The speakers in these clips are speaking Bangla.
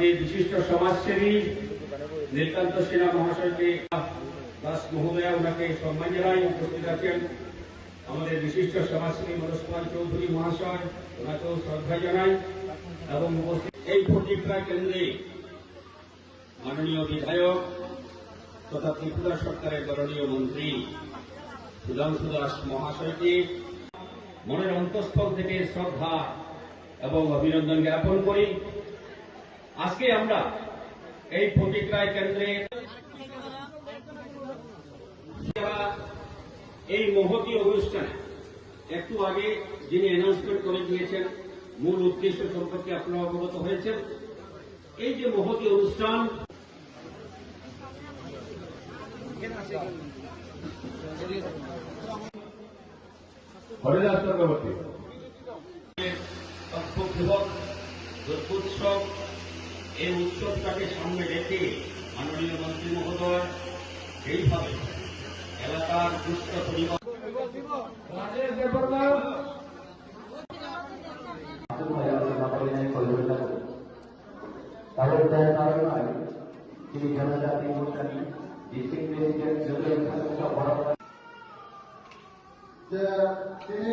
আমাদের বিশিষ্ট সমাজসেবী নীলকান্ত সিনহা মহাশয়কে দাস মহোদয়া, ওনাকে সম্মান জানাই, উপস্থিত আছেন আমাদের বিশিষ্ট সমাজসেবী মনোজ কুমার চৌধুরী মহাশয়, ওনাকেও শ্রদ্ধা জানাই এবং এই প্রতিক্রিয়া কেন্দ্রে মাননীয় বিধায়ক তথা ত্রিপুরা সরকারের গণনীয় মন্ত্রী সুধাংশু দাস মহাশয়কে মনের অন্তঃস্থল থেকে শ্রদ্ধা এবং অভিনন্দন জ্ঞাপন করি। আজকে আমরা এই প্রতিক্রিয়া কেন্দ্রে এই মহতি অনুষ্ঠানে একটু আগে যিনি অ্যানাউন্সমেন্ট করে দিয়েছেন মূল উদ্দেশ্য সম্পর্কে আপনারা অবগত হয়েছেন। এই যে মহতি অনুষ্ঠান হরিদাস চক্রবর্তী। দুর্গোৎসব এই উৎসবটাকে সামনে রেখে মাননীয় মন্ত্রী মহোদয় এইভাবে এলাকার দুষ্ট পরিবার তাহলে তার কারণ নয় তিনি জনজাতি ডিস্ট্রিক্ট প্রেসিডেন্ট বড় তিনি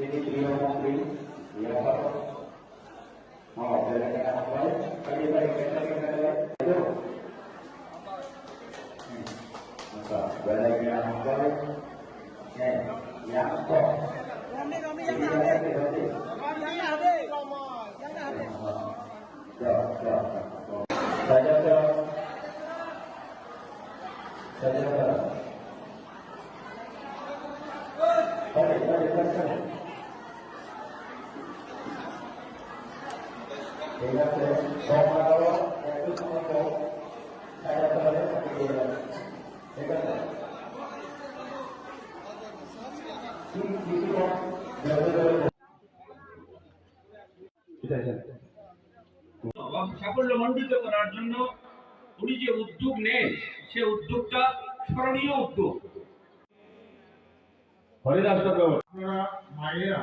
তিনি প্রিয় মন্ত্রী এই ব্যাপারে আমার এলাকার আমার কাজে বাড়ি কেন্দ্র কেন্দ্র maka balai yang apa? Eh yang apa saja saja saja Oke, oke, oke. ঠিক আছে সময় হলো একটু সময় পর সাড়ে আটটা বাজে দিয়ে যাবে সাফল্য মণ্ডিত করার জন্য উনি যে উদ্যোগ নেন সে উদ্যোগটা স্মরণীয় উদ্যোগ। হরিদাস আপনারা মায়েরা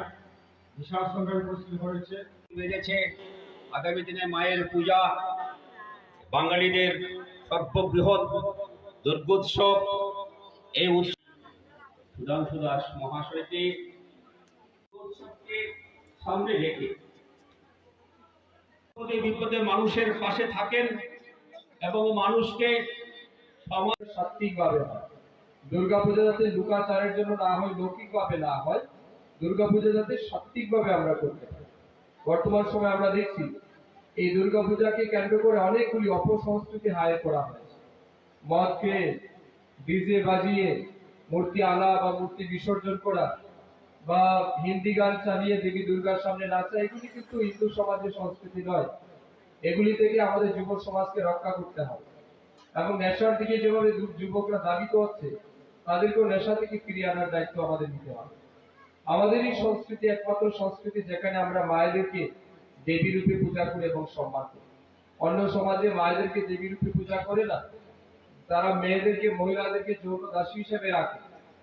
বিশাল সংখ্যায় উপস্থিত হয়েছে। বেড়েছে। আগামী দিনে মায়ের পূজা, বাঙালিদের সর্ববৃহৎ দুর্গোৎসব, এই সুধাংশু দাস মহাশয়কে সামনে রেখে বিপদে বিপদে মানুষের পাশে থাকেন এবং মানুষকে সমাজ সাত্বিক ভাবে হয়। দুর্গাপূজা যাতে লুকাচারের জন্য না হয় লৌকিক ভাবে না হয়, দুর্গাপূজা যাতে সাত্বিক ভাবে আমরা করতে পারি। বর্তমান সময়ে আমরা দেখছি এই দুর্গাপূজাকে কেন্দ্র করে অনেকগুলি অপসংস্কৃতি হায় করা হয়েছে। মদ খেয়ে, ডিজে বাজিয়ে, মূর্তি আনা বা মূর্তি বিসর্জন করা বা হিন্দি গান চালিয়ে দেবী দুর্গার সামনে নাচা, এগুলি কিন্তু হিন্দু সমাজের সংস্কৃতি নয়। এগুলি থেকে আমাদের যুব সমাজকে রক্ষা করতে হবে। এবং নেশার দিকে যেভাবে যুবকরা দাবিত হচ্ছে, তাদেরকেও নেশা থেকে ফিরিয়ে আনার দায়িত্ব আমাদের নিতে হবে। আমাদের এই সংস্কৃতি একমাত্র সংস্কৃতি যেখানে আমরা মায়েদেরকে দেবী রূপে পূজা করি এবং সম্মান করি। অন্য সমাজে মায়েদেরকে দেবী রূপে পূজা করে না। তারা মেয়েদেরকে, মহিলাদেরকে যৌন দাসী হিসেবে রাখে।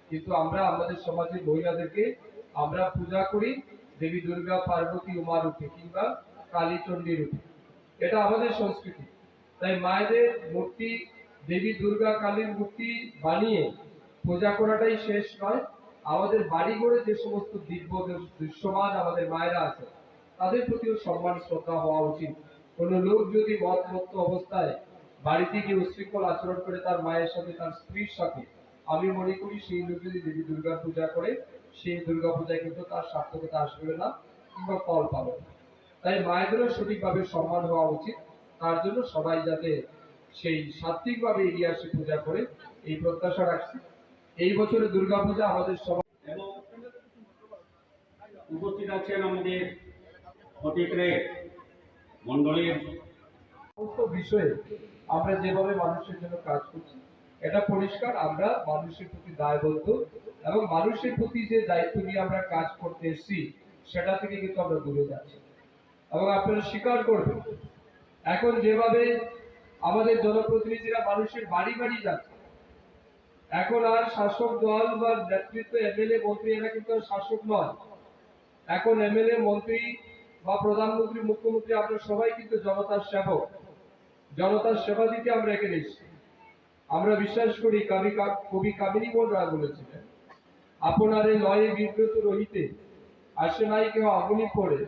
কিন্তু আমরা, আমাদের সমাজের মহিলাদেরকে আমরা পূজা করি দেবী দুর্গা, পার্বতী, উমা রূপে কিংবা কালীচণ্ডী রূপে। এটা আমাদের সংস্কৃতি। তাই মায়েদের মূর্তি, দেবী দুর্গা, কালীর মূর্তি বানিয়ে পূজা করাটাই শেষ নয়। আমাদের বাড়ি ঘরে যে সমস্ত দিব্য দৃশ্যমান আমাদের মায়েরা আছে তাদের প্রতিও সম্মান, শ্রদ্ধা হওয়া উচিত। কোন লোক যদি মত মত অবস্থায় বাড়িতে গিয়ে উশৃঙ্খল আচরণ করে তার মায়ের সাথে, তার স্ত্রীর সাথে, আমি মনে করি সেই লোক যদি দেবী দুর্গা পূজা করে, সেই দুর্গা পূজায় কিন্তু তার সার্থকতা আসবে না কিংবা ফল পাবে তাই মায়েদেরও সঠিকভাবে সম্মান হওয়া উচিত। তার জন্য সবাই যাতে সেই সাত্বিকভাবে এগিয়ে আসে পূজা করে, এই প্রত্যাশা রাখছি। এই বছরে দুর্গাপূজা আমাদের সবাই এবং উপস্থিত আছেন আমাদের ফটিক রে মন্ডলীর সমস্ত বিষয়ে আমরা যেভাবে মানুষের জন্য কাজ করছি এটা পরিষ্কার আমরা মানুষের প্রতি দায়বদ্ধ এবং মানুষের প্রতি যে দায়িত্ব নিয়ে আমরা কাজ করতে এসেছি সেটা থেকে কিন্তু আমরা দূরে যাচ্ছি। এবং আপনারা স্বীকার করবেন এখন যেভাবে আমাদের জনপ্রতিনিধিরা মানুষের বাড়ি বাড়ি যাচ্ছে এখন আর শাসক দল বা নেতৃত্ব এমএলএ মন্ত্রী এরা কিন্তু শাসক নয়। এখন এমএলএ মন্ত্রী বা প্রধানমন্ত্রী, মুখ্যমন্ত্রী আমরা সবাই কিন্তু জনতার সেবক। জনতার সেবা দিতে আমরা এখানে এসেছি আমরা বিশ্বাস করি কবি কবি কামিনী মোহন রায় বলেছিলেন, আপনার এই লয়ে বিব্রত রহিতে আসে নাই কেউ আগুনি পড়ে।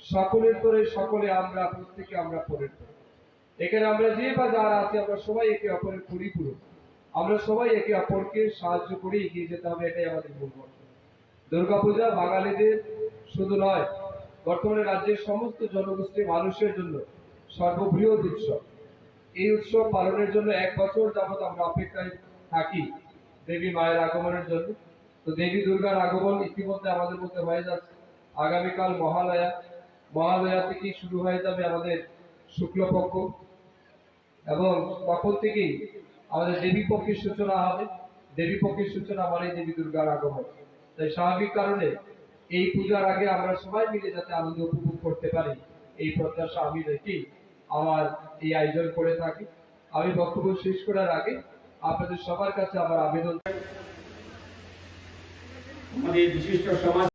সকলের তোরে সকলে আমরা, প্রত্যেকে আমরা পড়ে এখানে আমরা যে বা যারা আছি, আমরা সবাই একে অপরের পরিপূরক। আমরা সবাই একে অপরকে সাহায্য করে এগিয়ে যেতে হবে, এটাই আমাদের মূল মন্ত্র। দুর্গাপূজা বাঙালিদের শুধু নয়, বর্তমানে রাজ্যের সমস্ত জনগোষ্ঠীর মানুষের জন্য সর্ববৃহৎ উৎসব। এই উৎসব পালনের জন্য এক বছর যাবৎ আমরা অপেক্ষায় থাকি দেবী মায়ের আগমনের জন্য। তো দেবী দুর্গার আগমন ইতিমধ্যে আমাদের মধ্যে হয়ে যাচ্ছে। আগামীকাল মহালয়া। মহালয়া থেকেই শুরু হয়ে যাবে আমাদের শুক্লপক্ষ। এবং তখন থেকেই আমাদের দেবী পক্ষের সূচনা হবে। দেবী পক্ষের সূচনা মানে দেবী দুর্গার আগমন। তাই স্বাভাবিক কারণে এই পূজার আগে আমরা সবাই মিলে যাতে আনন্দ উপভোগ করতে পারি, এই প্রত্যাশা আমি রেখে আমার এই আয়োজন করে থাকি। আমি বক্তব্য শেষ করার আগে আপনাদের সবার কাছে আমার আবেদন। আমাদের বিশিষ্ট সমাজ